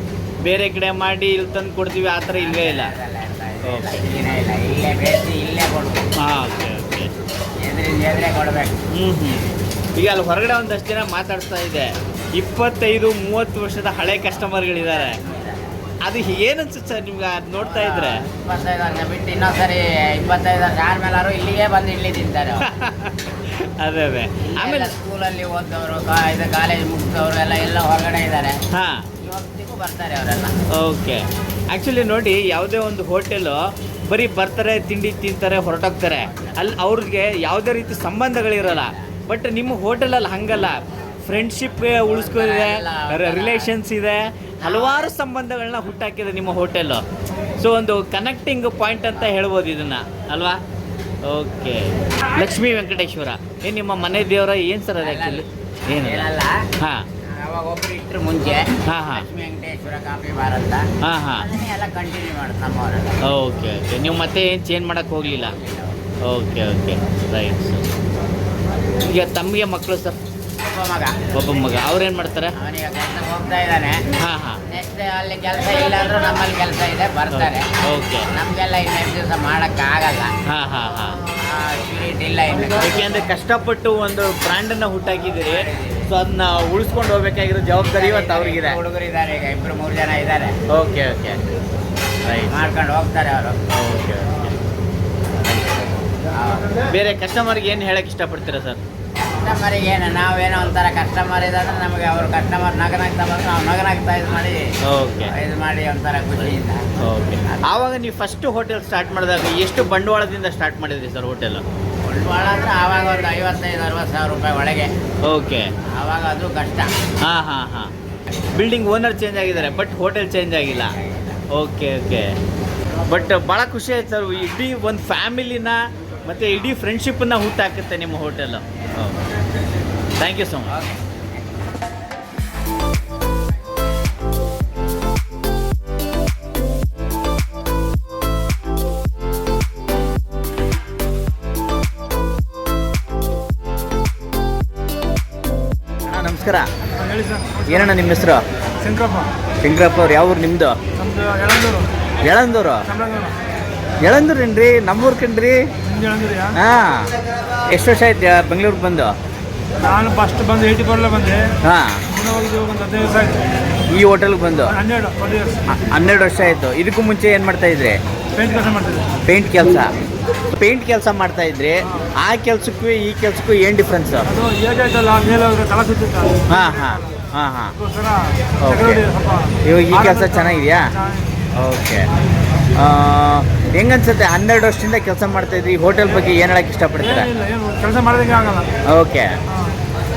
ಬೇರೆ ಕಡೆ ಮಾಡಿ ಇಲ್ಲಿ ತಂದು ಕೊಡ್ತೀವಿ ಆ ಥರ ಇಲ್ಲೇ ಇಲ್ಲ. ಅದೆಲ್ಲ ಇರ್ತಾ ಇದೆ. ಇಲ್ಲ, ಇಲ್ಲಿನೇ ಇಲ್ಲ ಇಲ್ಲೇ ಇಲ್ಲೇ ಕೊಡ್ಬೇಕು. ಹಾಂ ಓಕೆ ಓಕೆ ಎದ್ರಿಂದ ಎದುರೇ ಕೊಡ್ಬೇಕು. ಹ್ಞೂ ಹ್ಞೂ ಈಗ ಅಲ್ಲಿ ಹೊರಗಡೆ ಒಂದಷ್ಟು ಜನ ಮಾತಾಡ್ತಾ ಇದೆ. ಇಪ್ಪತ್ತೈದು ಮೂವತ್ತು ವರ್ಷದ ಹಳೆ ಕಸ್ಟಮರ್ಗಳಿದ್ದಾರೆ ಅದು ಏನನ್ಸುತ್ತೆ ಸರ್ ನಿಮ್ಗೆ ಅದು ನೋಡ್ತಾ ಇದ್ರೆ? ಇಪ್ಪತ್ತೈದು ವರ್ಷ ಬಿಟ್ಟು ಇನ್ನೊಂದ್ಸರಿ ಇಪ್ಪತ್ತೈದು ವರ್ಷ ಆದ್ಮೇಲಾದ್ರು ಇಲ್ಲಿಗೆ ಬಂದು ಇಲ್ಲಿ ತಿಂತಾರೆ. ಅದೇ ಅದೇ. ಆಮೇಲೆ ಆಮೇಲೆ ಸ್ಕೂಲಲ್ಲಿ ಓದೋರು ಇದು ಕಾಲೇಜ್ ಮುಗಿದವರು ಎಲ್ಲ ಎಲ್ಲ ಹೊರಗಡೆ ಇದ್ದಾರೆ ಹಾಂ. ಇವತ್ತಿಗೂ ಬರ್ತಾರೆ ಅವರೆಲ್ಲ. ಓಕೆ. ಆ್ಯಕ್ಚುಲಿ ನೋಡಿ ಯಾವುದೇ ಒಂದು ಹೋಟೆಲು ಬರೀ ಬರ್ತಾರೆ ತಿಂಡಿ ತಿಂತಾರೆ ಹೊರಟೋಗ್ತಾರೆ. ಅಲ್ಲಿ ಅವ್ರಿಗೆ ಯಾವುದೇ ರೀತಿ ಸಂಬಂಧಗಳಿರಲ್ಲ. ಬಟ್ ನಿಮ್ಮ ಹೋಟೆಲಲ್ಲಿ ಹಂಗಲ್ಲ. ಫ್ರೆಂಡ್ಶಿಪ್ ಉಳಿಸ್ಕೊಂಡಿದೆ ರಿಲೇಷನ್ಸ್ ಇದೆ. ಹಲವಾರು ಸಂಬಂಧಗಳನ್ನ ಹುಟ್ಟಾಕಿದೆ ನಿಮ್ಮ ಹೋಟೆಲು ಸೊ ಒಂದು ಕನೆಕ್ಟಿಂಗ್ ಪಾಯಿಂಟ್ ಅಂತ ಹೇಳ್ಬೋದು ಇದನ್ನು ಅಲ್ವಾ? ಓಕೆ ಲಕ್ಷ್ಮೀ ವೆಂಕಟೇಶ್ವರ. ಏನು ನಿಮ್ಮ ಮನೆ ದೇವರ ಏನು ಸರ್ ಅದು ಆ್ಯಕ್ಚುಲಿ ಏನು? ಹಾಂ. ಅವಾಗ ಒಬ್ರು ಇಟ್ರು ಮುಂಚೆ ಹಾಂ ಹಾ. ಲಕ್ಷ್ಮೀ ವೆಂಕಟೇಶ್ವರ ಕಾಫಿ ಬಾರ್ ಅಂತ. ಹಾಂ ಹಾಂ. ಅದನ್ನೇ ಎಲ್ಲ ಕಂಟಿನ್ಯೂ ನಮ್ಮವರೆಲ್ಲ ಓಕೆ ಓಕೆ ನೀವು ಮತ್ತೆ ಏನು ಚೇಂಜ್ ಮಾಡಕ್ ಹೋಗಲಿಲ್ಲ? ಓಕೆ ಓಕೆ ರೈಟ್ ಸರ್ ಈಗ ತಮಗೆ ಮಕ್ಕಳು ಸರ್. ಒಬ್ಬ ಮಗ. ಒಬ್ಬ ಮಗ. ಅವ್ರೇನು ಮಾಡ್ತಾರೆ? ಅವನಿಗೆ ಕೆಲಸಕ್ಕೆ ಹೋಗ್ತಾ ಇದ್ದಾನೆ. ಹಾಂ ಹಾಂ. ನೆಕ್ಸ್ಟ್ ಅಲ್ಲಿ ಕೆಲಸ ಇಲ್ಲ ಅಂದ್ರೂ ನಮ್ಮಲ್ಲಿ ಕೆಲಸ ಇದೆ ಬರ್ತಾರೆ. ಓಕೆ. ನಮಗೆಲ್ಲ ಇನ್ನೆರಡು ದಿವಸ ಮಾಡೋಕ್ಕಾಗಲ್ಲ ಹಾಂ ಹಾಂ ಹಾಂ. ಸ್ಪಿರಿಟ್ ಇಲ್ಲ ಇನ್ನು. ಏಕೆಂದರೆ ಕಷ್ಟಪಟ್ಟು ಒಂದು ಬ್ರ್ಯಾಂಡನ್ನು ಹುಟ್ಟಾಕಿದ್ದೀರಿ. ಸೊ ಅದನ್ನ ಉಳಿಸ್ಕೊಂಡು ಹೋಗ್ಬೇಕಾಗಿರೋ ಜವಾಬ್ದಾರಿ ಇವತ್ತು ಅವ್ರಿಗಿದೆ. ಹುಡುಗರು ಇದ್ದಾರೆ ಈಗ ಇಬ್ಬರು ಮೂರು ಜನ ಇದ್ದಾರೆ. Okay okay. ರೈಟ್ ಮಾಡ್ಕೊಂಡು ಹೋಗ್ತಾರೆ ಅವರು. Okay okay. ಬೇರೆ ಕಸ್ಟಮರ್ಗೆ ಏನು ಹೇಳಕ್ಕೆ ಇಷ್ಟಪಡ್ತೀರಾ ಸರ್? ಕಸ್ಟಮರಿಗೆ ಏನು ನಾವೇನೋ ಒಂಥರ ಕಸ್ಟಮರ್ ಇದ್ದಾರೆ ನಮಗೆ ಅವರು ಕಸ್ಟಮರ್ ನಗನಾಗ್ತಾ ಬಂದ್ರೆ ನಾವು ನಗನಾಗ್ತಾ ಇದು ಮಾಡಿ ಓಕೆ ಇದು ಮಾಡಿ ಒಂಥರ ಖುಷಿಯಿಂದ. ಓಕೆ ಆವಾಗ ನೀವು ಫಸ್ಟ್ ಹೋಟೆಲ್ ಸ್ಟಾರ್ಟ್ ಮಾಡಿದಾಗ ಎಷ್ಟು ಬಂಡವಾಳದಿಂದ ಸ್ಟಾರ್ಟ್ ಮಾಡಿದ್ರಿ ಸರ್ ಹೋಟೆಲ್ ಬಂಡವಾಳ ಅಂದ್ರೆ ಆವಾಗ ಒಂದು ಐವತ್ತೈದು ಅರವತ್ತು ಸಾವಿರ ರೂಪಾಯಿ ಒಳಗೆ. ಓಕೆ ಆವಾಗ ಅದು ಕಷ್ಟ. ಹಾಂ ಹಾಂ ಹಾಂ. ಬಿಲ್ಡಿಂಗ್ ಓನರ್ ಚೇಂಜ್ ಆಗಿದ್ದಾರೆ ಬಟ್ ಹೋಟೆಲ್ ಚೇಂಜ್ ಆಗಿಲ್ಲ. ಓಕೆ ಓಕೆ ಬಟ್ ಭಾಳ ಖುಷಿ ಆಯ್ತು ಸರ್ ಇಡೀ ಒಂದು ಫ್ಯಾಮಿಲಿನ ಮತ್ತು ಇಡೀ ಫ್ರೆಂಡ್ಶಿಪ್ಪನ್ನ ಹುಟ್ಟಾಕುತ್ತೆ ನಿಮ್ಮ hotel thank you so much ನಮಸ್ಕಾರ. ಏನಣ್ಣ ನಿಮ್ಮ ಹೆಸರು? ಶಂಕರಪ್ಪ. ಶಂಕರಪ್ಪ ಅವ್ರು ಯಾವ ಊರು ನಿಮ್ಮದು ಎಳಂದೂರು ಎಳಂದೂರು ಎಳಂದೂರು ಏನ್ರಿ ನಮ್ಮೂರ್ ಕಣ್ರಿ ಹಾಂ. ಎಷ್ಟು ವರ್ಷ ಆಯ್ತು ಬೆಂಗಳೂರಿಗೆ ಬಂದು? ನಾನು ಫಸ್ಟ್ ಬಂದು ಏಯ್ಟಿ ಫೋರ್ಲೆ ಬಂದೆ. ಹಾಂ. ಈ ಹೋಟೆಲ್ಗೆ ಬಂದು? ಹನ್ನೆರಡು ಹನ್ನೆರಡು ವರ್ಷ ಆಯಿತು. ಇದಕ್ಕೂ ಮುಂಚೆ ಏನು ಮಾಡ್ತಾ ಇದ್ರಿ? ಪೇಂಟ್ ಕೆಲಸ ಮಾಡ್ತಿದ್ದೆ. ಪೇಂಟ್ ಕೆಲಸ? ಪೇಂಟ್ ಕೆಲಸ ಮಾಡ್ತಾ ಇದ್ರಿ. ಆ ಕೆಲಸಕ್ಕೂ ಈ ಕೆಲಸಕ್ಕೂ ಏನು ಡಿಫ್ರೆನ್ಸ್ ಅದು ಏಜ್ ಆಯ್ತಲ್ಲ ಮೇಲೆ ಹೋದ್ರೆ ತಲೆ ಸುತ್ತಿತ್ತು? ಹಾಂ ಹಾಂ ಹಾಂ ಹಾಂ. Okay. security ಸ್ವಲ್ಪ ಇವಾಗ ಈ ಕೆಲಸ ಚೆನ್ನಾಗಿದೆಯಾ? ಓಕೆ ಹೆಂಗನ್ಸುತ್ತೆ? ಹನ್ನೆರಡು ವರ್ಷದಿಂದ ಕೆಲಸ ಮಾಡ್ತಾ ಇದ್ರಿ. ಹೋಟೆಲ್ ಬಗ್ಗೆ ಏನು ಹೇಳಕ್ಕೆ ಇಷ್ಟಪಡ್ತೀರಾ? ಕೆಲಸ ಮಾಡೋದಕ್ಕೆ ಆಗಲ್ಲ. ಓಕೆ.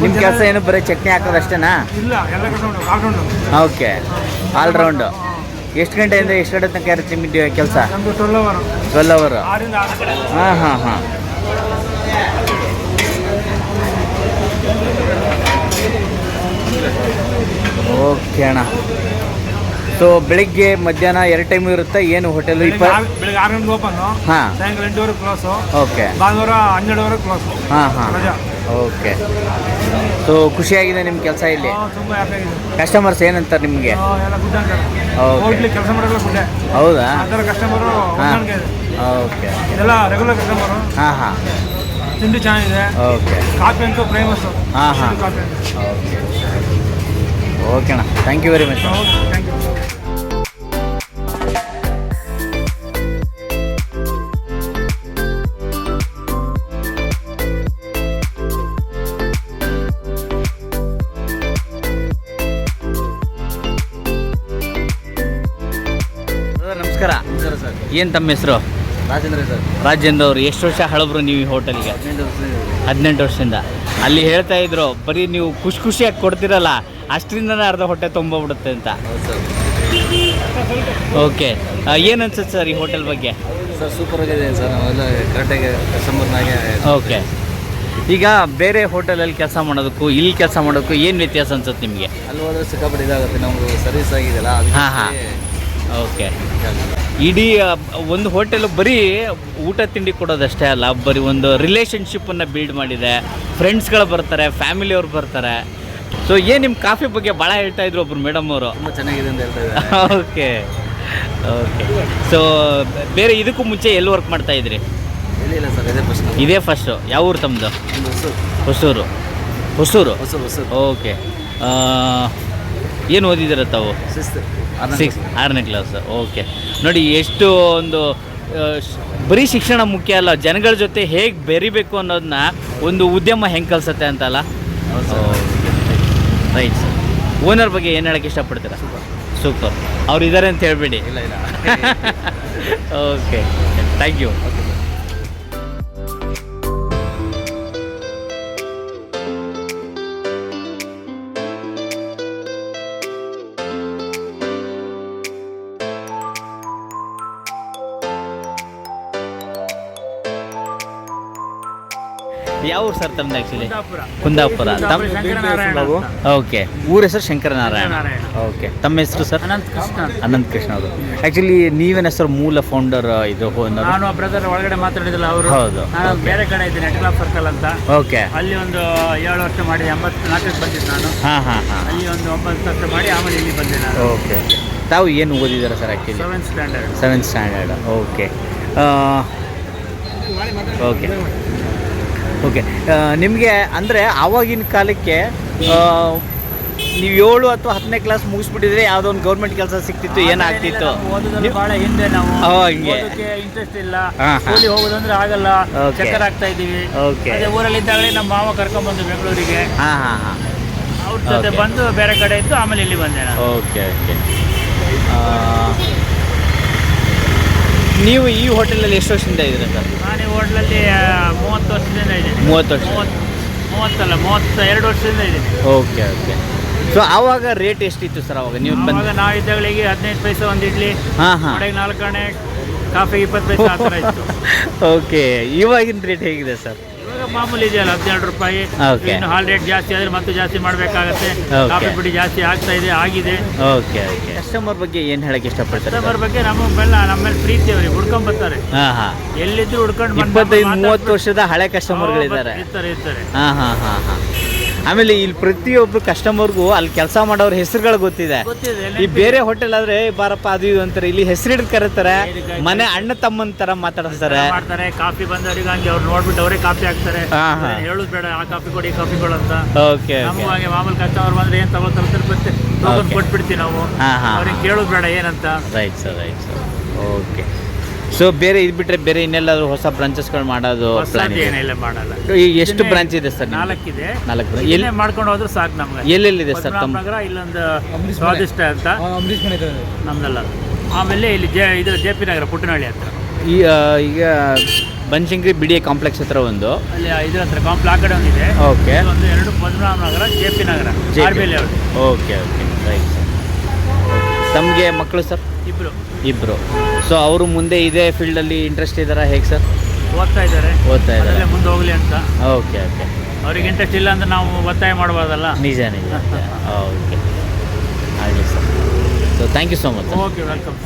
ನಿಮ್ಮ ಕೆಲಸ ಏನು ಬರೀ ಚಟ್ನಿ ಹಾಕೋದಷ್ಟೇನಾ ಇಲ್ಲ ಎಲ್ಲ ಓಕೆ. ಆಲ್ರೌಂಡು ಎಷ್ಟು ಗಂಟೆಯಿಂದ ಎಷ್ಟು ಗಂಟೆ ತನಕ ಇರುತ್ತೆ ನಿಮ್ಮ ಕೆಲಸ? ಟ್ವೆಲ್ ಅವರ್ ಹಾಂ ಹಾಂ ಹಾಂ. ಓಕೆ ಅಣ್ಣ. ಸೊ ಬೆಳಿಗ್ಗೆ ಮಧ್ಯಾಹ್ನ ಎರಡು ಟೈಮ್ ಇರುತ್ತೆ. ಏನು ಹೋಟೆಲ್ ಬೆಳಿಗ್ಗೆ ಆರು- ಗಂಟೆಗೆ ಓಪನ್ ಹಾ. ಸಾಯಂಕಾಲ ಎಂಟುವರೆ ಕ್ಲೋಸ್ ಓಕೆ ಭಾನುವಾರ ಹನ್ನೆರಡುವರೆ ಕ್ಲೋಸ್ ಹಾಂ ಹಾಂ. ಓಕೆ ಸೊ ಖುಷಿಯಾಗಿದೆ ನಿಮ್ಮ ಕೆಲಸ ಇಲ್ಲಿ? ಕಸ್ಟಮರ್ಸ್ ಏನಂತಾರೆ ನಿಮಗೆ? ಎಲ್ಲ ಕೆಲಸ ಮಾಡೋಲ್ಲ ಹೌದಾ? ಕಸ್ಟಮರು ಓಕೆ ಇದೆಲ್ಲ ರೆಗ್ಯುಲರ್ ಕಸ್ಟಮರು ಹಾಂ ಹಾಂ. ತಿಂಡಿ ಚೆನ್ನಾಗಿದೆ. ಓಕೆ ಕಾಫಿ ಅಂತೂ ಫೇಮಸ್ಸು ಹಾಂ ಹಾಂ. ಓಕೆ ಓಕೆ ಅಣ್ಣ. Thank you very much thank you ಏನು ತಮ್ಮ ಹೆಸರು? ರಾಜೇಂದ್ರ ಸರ್. ರಾಜೇಂದ್ರ ಅವರು ಎಷ್ಟು ವರ್ಷ ಹಳಬ್ರು ನೀವು ಈ ಹೋಟೆಲ್ಗೆ? ಹದಿನೆಂಟು ವರ್ಷದಿಂದ ಅಲ್ಲಿ ಹೇಳ್ತಾ ಇದ್ರು ಬರೀ ನೀವು ಖುಷಿ ಖುಷಿಯಾಗಿ ಕೊಡ್ತಿರಲ್ಲ ಅಷ್ಟರಿಂದನೇ ಅರ್ಧ ಹೊಟ್ಟೆ ತುಂಬೋಗ್ಬಿಡುತ್ತೆ ಅಂತ. ಓಕೆ. ಏನು ಅನ್ಸುತ್ತೆ ಸರ್ ಈ ಹೋಟೆಲ್ ಬಗ್ಗೆ? ಸರ್ ಸೂಪರ್ ಆಗಿದೆ ಸರ್. ನಾವೆಲ್ಲ ಕರೆಕ್ಟಾಗಿ ಕಸ್ಟಮರ್ನಾಗೆ ಓಕೆ. ಈಗ ಬೇರೆ ಹೋಟೆಲಲ್ಲಿ ಕೆಲಸ ಮಾಡೋದಕ್ಕೂ ಇಲ್ಲಿ ಕೆಲಸ ಮಾಡೋದಕ್ಕೂ ಏನು ವ್ಯತ್ಯಾಸ ಅನ್ಸುತ್ತೆ ನಿಮಗೆ? ಅಲ್ಲಿ ಹೋದ್ರೆ ಸಿಕ್ಕಾಪಟ್ಟೆ ಇದಾಗುತ್ತೆ. ನಮ್ದು ಸರ್ವಿಸ್ ಆಗಿದೆಯಲ್ಲ ಹಾಂ ಹಾಂ. ಓಕೆ. ಇಡೀ ಒಂದು ಹೋಟೆಲ್ ಬರೀ ಊಟ ತಿಂಡಿ ಕೊಡೋದಷ್ಟೇ ಅಲ್ಲ ಬರೀ ಒಂದು ರಿಲೇಷನ್ಶಿಪ್ಪನ್ನು ಬಿಲ್ಡ್ ಮಾಡಿದೆ. ಫ್ರೆಂಡ್ಸ್ಗಳು ಬರ್ತಾರೆ ಫ್ಯಾಮಿಲಿಯವ್ರು ಬರ್ತಾರೆ. ಸೊ ಏನು ನಿಮ್ಮ ಕಾಫಿ ಬಗ್ಗೆ ಭಾಳ ಹೇಳ್ತಾ ಇದ್ರು ಒಬ್ರು ಮೇಡಮ್ ಅವರು? ತುಂಬ ಚೆನ್ನಾಗಿದೆ ಅಂತ ಹೇಳ್ತಾ ಇದ್ದಾರೆ. ಓಕೆ ಓಕೆ ಸೊ ಬೇರೆ ಇದಕ್ಕೂ ಮುಂಚೆ ಎಲ್ಲಿ ವರ್ಕ್ ಮಾಡ್ತಾ ಇದ್ರಿ? ಇಲ್ಲ ಸರ್ ಇದೇ ಫಸ್ಟ್ ಇದೇ ಫಸ್ಟು ಯಾವ ಊರು ತಮ್ಮದು ಹೊಸೂರು. ಹೊಸೂರು. ಹೊಸ ಹೊಸ ಓಕೆ ಏನು ಓದಿದ್ದೀರ ತಾವು? ಶಿಸ್ತು ಸಿಕ್ಸ್ ಆರನೇ ಕ್ಲಾಸ್ ಓಕೆ ನೋಡಿ ಎಷ್ಟು ಒಂದು ಬರೀ ಶಿಕ್ಷಣ ಮುಖ್ಯ ಅಲ್ಲ ಜನಗಳ ಜೊತೆ ಹೇಗೆ ಬೆರಿಬೇಕು ಅನ್ನೋದನ್ನ ಒಂದು ಉದ್ಯಮ ಹೆಂಗೆ ಕಲಿಸುತ್ತೆ ಅಂತಲ್ಲ? Right sir. ಓನರ್ ಬಗ್ಗೆ ಏನು ಹೇಳಕ್ಕೆ ಇಷ್ಟಪಡ್ತೀರಾ? ಸೂಪರ್. ಅವ್ರು ಇದ್ದಾರೆ ಅಂತ ಹೇಳ್ಬೇಡಿ. ಇಲ್ಲ ಇಲ್ಲ. ಓಕೆ ಥ್ಯಾಂಕ್ ಯು ಯಾವ ಊರು ಸರ್ ತಮ್ದು ಆ್ಯಕ್ಚುಲಿ ಕುಂದಾಪುರ. ತಮ್ಮ ಓಕೆ ಊರ ಹೆಸರು ಶಂಕರನಾರಾಯಣ. ಓಕೆ ತಮ್ಮ ಹೆಸರು ಸರ್? ಅನಂತ ಕೃಷ್ಣ. ಅನಂತ್ ಕೃಷ್ಣ ಅವರು. ಆ್ಯಕ್ಚುಲಿ ನೀವೇನ ಹೆಸರು ಮೂಲ ಫೌಂಡರ್ ಇದು ನಾನು ಬ್ರದರ್ ಒಳಗಡೆ ಮಾತಾಡಿದಲ್ಲ ಅವರು. ಹೌದು. ನಾನು ಬೇರೆ ಕಡೆ ಇದ್ದೀನಿ ನೆಟ್ಲಾಫ್ ಸರ್ಕಲ್ ಅಂತ. ಓಕೆ ಅಲ್ಲಿ ಒಂದು ಏಳು ವರ್ಷ ಮಾಡಿ ಎಂಬತ್ತು ನಾಲ್ಕಕ್ಕೆ ಬಂದಿದ್ದು ನಾನು. ಹಾಂ ಹಾಂ ಹಾಂ. ಅಲ್ಲಿ ಒಂದು ಒಂಬತ್ತು ವರ್ಷ ಮಾಡಿ ಆಮೇಲೆ ಇಲ್ಲಿ ಬಂದೆ ನಾನು. ಓಕೆ ತಾವು ಏನು ಓದಿದ್ದಾರೆ sir actually seventh standard seventh standard okay okay okay ನಿಮಗೆ ಅಂದರೆ ಆವಾಗಿನ ಕಾಲಕ್ಕೆ ನೀವು ಏಳು ಅಥವಾ ಹತ್ತನೇ ಕ್ಲಾಸ್ ಮುಗಿಸ್ಬಿಟ್ಟಿದ್ರೆ ಯಾವುದೋ ಒಂದು ಗೌರ್ಮೆಂಟ್ ಕೆಲಸ ಸಿಕ್ತಿತ್ತು ಏನಾಗ್ತಿತ್ತು? ಬಹಳ ಹಿಂದೆ ನಾವು. ಇಂಟ್ರೆಸ್ಟ್ ಇಲ್ಲ. ಹಾ. ಹೋಗೋದಂದ್ರೆ ಆಗಲ್ಲ. ಚಕ್ಕರ್ ಆಗ್ತಾ ಇದೀವಿ ಊರಲ್ಲಿ ಇದ್ದಾಗಲೇ ನಮ್ಮ ಮಾವ ಕರ್ಕೊಂಡ್ಬಂದು ಬೆಂಗಳೂರಿಗೆ. ಹಾಂ ಹಾಂ ಹಾಂ. ಅವ್ರ ಜೊತೆ ಬಂದು ಬೇರೆ ಕಡೆ ಇತ್ತು ಆಮೇಲೆ ಇಲ್ಲಿ ಬಂದೆ ಓಕೆ ಓಕೆ ನೀವು ಈ ಹೋಟೆಲಲ್ಲಿ ಎಷ್ಟು ವರ್ಷದಿಂದ ಇದ್ದೀರಾ ಸರ್? ನಾನು ಈ ಹೋಟ್ಲಲ್ಲಿ ಮೂವತ್ತು ವರ್ಷದಿಂದ ಇದ್ದೀನಿ. ಮೂವತ್ತು ವರ್ಷ. ಮೂವತ್ತು ಮೂವತ್ತಲ್ಲ ಮೂವತ್ತ ಎರಡು ವರ್ಷದಿಂದ ಇದ್ದೀನಿ. Okay okay. ಸೊ ಆವಾಗ ರೇಟ್ ಎಷ್ಟಿತ್ತು ಸರ್ ಅವಾಗ ನೀವು ಬಂದಾಗ ಆವಾಗ ನಾವು ಇದ್ದಾಗಲಿಗೆ ಹದಿನೈದು ಪೈಸೆ ಒಂದು ಇಡ್ಲಿ ಹಾಂ ಹಾಂ. ಕಡೆಗೆ ನಾಲ್ಕು ಕಾಫಿ ಇಪ್ಪತ್ತು ಪೈಸೆ ಆ ಥರ ಇತ್ತು. ಓಕೆ ಇವಾಗಿನ ರೇಟ್ ಹೇಗಿದೆ ಸರ್? ಮಾಮೂಲಿ ಇದೆಯಲ್ಲ ಹದಿನೆರಡು ರೂಪಾಯಿ. Okay. ಇನ್ನು ಹಾಲ್ ರೇಟ್ ಜಾಸ್ತಿ ಆದ್ರೆ ಮತ್ತೆ ಜಾಸ್ತಿ ಮಾಡಬೇಕಾಗತ್ತೆ. Okay. ಕಾಫಿ ಪುಡಿ ಜಾಸ್ತಿ ಆಗ್ತಾ ಇದೆ ಆಗಿದೆ. ಓಕೆ ಓಕೆ ಕಸ್ಟಮರ್ ಬಗ್ಗೆ ಏನು ಹೇಳಕ್ಕೆ ಇಷ್ಟಪಡ್ತಾರೆ? ಕಸ್ಟಮರ್ ಬಗ್ಗೆ ನಮ್ಮ ಮೇಲೆ ನಮ್ಮ ಮೇಲೆ ಪ್ರೀತಿ ಅವ್ರಿಗೆ ಹುಡ್ಕೊಂಡ್ ಬರ್ತಾರೆ. ಹಾಂ ಹಾಂ. ಎಲ್ಲಿದ್ರು ಹುಡ್ಕೊಂಡು ಇಪ್ಪತ್ತೈದು ಮೂವತ್ತು ವರ್ಷದ ಹಳೆ ಕಸ್ಟಮರ್ಗಳಿದ್ದಾರೆ ಇರ್ತಾರೆ ಇರ್ತಾರೆ. ಹಾ ಹಾಂ ಹಾಂ ಹಾಂ. ಆಮೇಲೆ ಇಲ್ಲಿ ಪ್ರತಿಯೊಬ್ರು ಕಸ್ಟಮರ್ಗೂ ಅಲ್ಲಿ ಕೆಲಸ ಮಾಡೋರ ಹೆಸರುಗಳು ಗೊತ್ತಿದೆ. ಈ ಬೇರೆ ಹೋಟೆಲ್ ಆದ್ರೆ ಬಾರಪ್ಪ ಅದು ಇದು ಅಂತಾರೆ. ಇಲ್ಲಿ ಹೆಸರಿಡ್ ಕರೀತಾರೆ ಮನೆ ಅಣ್ಣ ತಮ್ಮನ ತರ ಮಾತಾಡಿಸ್ತಾರೆ. ಮಾಡ್ತಾರೆ ಕಾಫಿ ಬಂದವರಿಗೆ ಹಂಗೆ ಅವ್ರು ನೋಡ್ಬಿಟ್ಟು ಅವರೇ ಕಾಫಿ ಹಾಕ್ತಾರೆ. ಹೇಳುದು ಬೇಡ ಆ ಕಾಫಿ ಕೊಡಿ ಕಾಫಿ ಕೊಡು ಅಂತ. ಓಕೆ ಹಾಗೆ ಮಾಮೂಲಿ ಕಸ್ಟಮರ್ ಬಂದ್ರೆ ಏನ್ ಟೋಕನ್ Okay. ಕೊಟ್ಬಿಡ್ತೀವಿ ನಾವು. ಅವ್ರಿಗೆ ಕೇಳೋದು ಬೇಡ ಏನಂತ. Right sir right sir okay. So ಬೇರೆ ಇದು ಬಿಟ್ರೆ ಬೇರೆ ಇನ್ನೆಲ್ಲಾದರೂ ಹೊಸ ಬ್ರಾಂಚಸ್ಗಳು ಮಾಡೋದು ಪ್ಲಾನ್ ಹೊಸದು ಇದೆ? ಏನಿಲ್ಲ ಮಾಡಲ್ಲ. ಈಗ ಎಷ್ಟು ಇದನ್ನೇ ಬ್ರಾಂಚ್ ಇದೆ ಸರ್? ನಾಲ್ಕಿದೆ ನಾಲ್ಕು branch. ಎಲ್ಲಿ ಮಾಡ್ಕೊಂಡು ಹೋದ್ರೆ ಸಾಕು ನಮ್ಗೆ. ಎಲ್ಲೆಲ್ಲಿದೆ ಸರ್ ತಮ್ಮ? ನಗರ ಇಲ್ಲೊಂದು ಸ್ವಾದಿಷ್ಟ ಅಂತ. ಅಂಬರೀಷ್ ಮನೆ ಇದೆ. ನಮ್ದಲ್ಲ. ಆಮೇಲೆ ಇಲ್ಲಿ ಜೆ ಇದು ಜೆ ಪಿ ನಗರ ಪುಟ್ಟನಹಳ್ಳಿ ಹತ್ರ. ಈ ಆ, ಈಗ Banashankari B D A complex ಹತ್ರ ಒಂದು. ಅಲ್ಲಿ ಇದ್ರ ಹತ್ರ ಕಾಂಪ್ಲ ಆ ಕಡೆ ಒಂದಿದೆ ಓಕೆ. ಒಂದು ಎರಡು Padmanabha Nagar J P Nagar R B layout okay okay. Right sir. ತಮಗೆ ಮಕ್ಕಳು ಸರ್? ಇಬ್ರು. ಇಬ್ಬರು ಸೊ ಅವರು ಮುಂದೆ ಇದೇ ಫೀಲ್ಡಲ್ಲಿ ಇಂಟ್ರೆಸ್ಟ್ ಇದ್ದಾರಾ ಹೇಗೆ ಸರ್ ಓದ್ತಾ ಇದ್ದಾರೆ. ಓದ್ತಾ ಇದ್ದಾರೆ? ಅದರಲ್ಲೇ ಮುಂದೆ ಹೋಗ್ಲಿ ಅಂತ. ಓಕೆ ಓಕೆ ಅವ್ರಿಗೆ ಇಂಟ್ರೆಸ್ಟ್ ಇಲ್ಲ ಅಂದ್ರೆ ನಾವು ಒತ್ತಾಯ ಮಾಡ್ಬೋದಲ್ಲ ನಿಜ ನಿಜ. ಓಕೆ ಆಗಲಿ sir so thank you so much okay welcome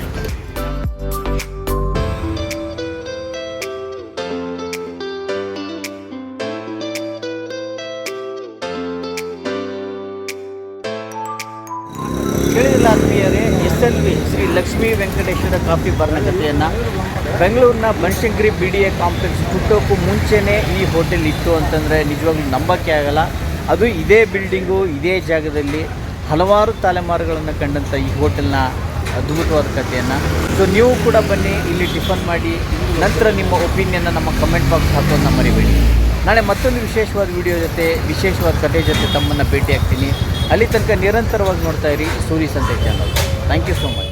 Shri Lakshmi Venkateshwara coffee ಬರ್ಣಕತೆಯನ್ನು ಬೆಂಗಳೂರಿನ Banashankari B D A complex ಹುಟ್ಟೋಕ್ಕೂ ಮುಂಚೆನೇ ಈ ಹೋಟೆಲ್ ಇತ್ತು ಅಂತಂದರೆ ನಿಜವಾಗ್ಲೂ ನಂಬಕ್ಕೆ ಆಗಲ್ಲ. ಅದು ಇದೇ ಬಿಲ್ಡಿಂಗು ಇದೇ ಜಾಗದಲ್ಲಿ ಹಲವಾರು ತಲೆಮಾರುಗಳನ್ನು ಕಂಡಂಥ ಈ ಹೋಟೆಲ್ನ ಅದ್ಭುತವಾದ ಕಥೆಯನ್ನು. ಸೊ ನೀವು ಕೂಡ ಬನ್ನಿ, ಇಲ್ಲಿ ಟಿಫನ್ ಮಾಡಿ, ನಂತರ ನಿಮ್ಮ ಒಪಿನಿಯನ್ನ ನಮ್ಮ ಕಮೆಂಟ್ ಬಾಕ್ಸ್ ಹಾಕೋದನ್ನ ಮರಿಬೇಡಿ. ನಾಳೆ ಮತ್ತೊಂದು ವಿಶೇಷವಾದ ವಿಡಿಯೋ ಜೊತೆ, ವಿಶೇಷವಾದ ಕಥೆ ಜೊತೆ ತಮ್ಮನ್ನು ಭೇಟಿ ಆಗ್ತೀನಿ ಅಲ್ಲಿ ತನಕ ನಿರಂತರವಾಗಿ ನೋಡ್ತಾ ಇರಿ, Suri Sante channel thank you so much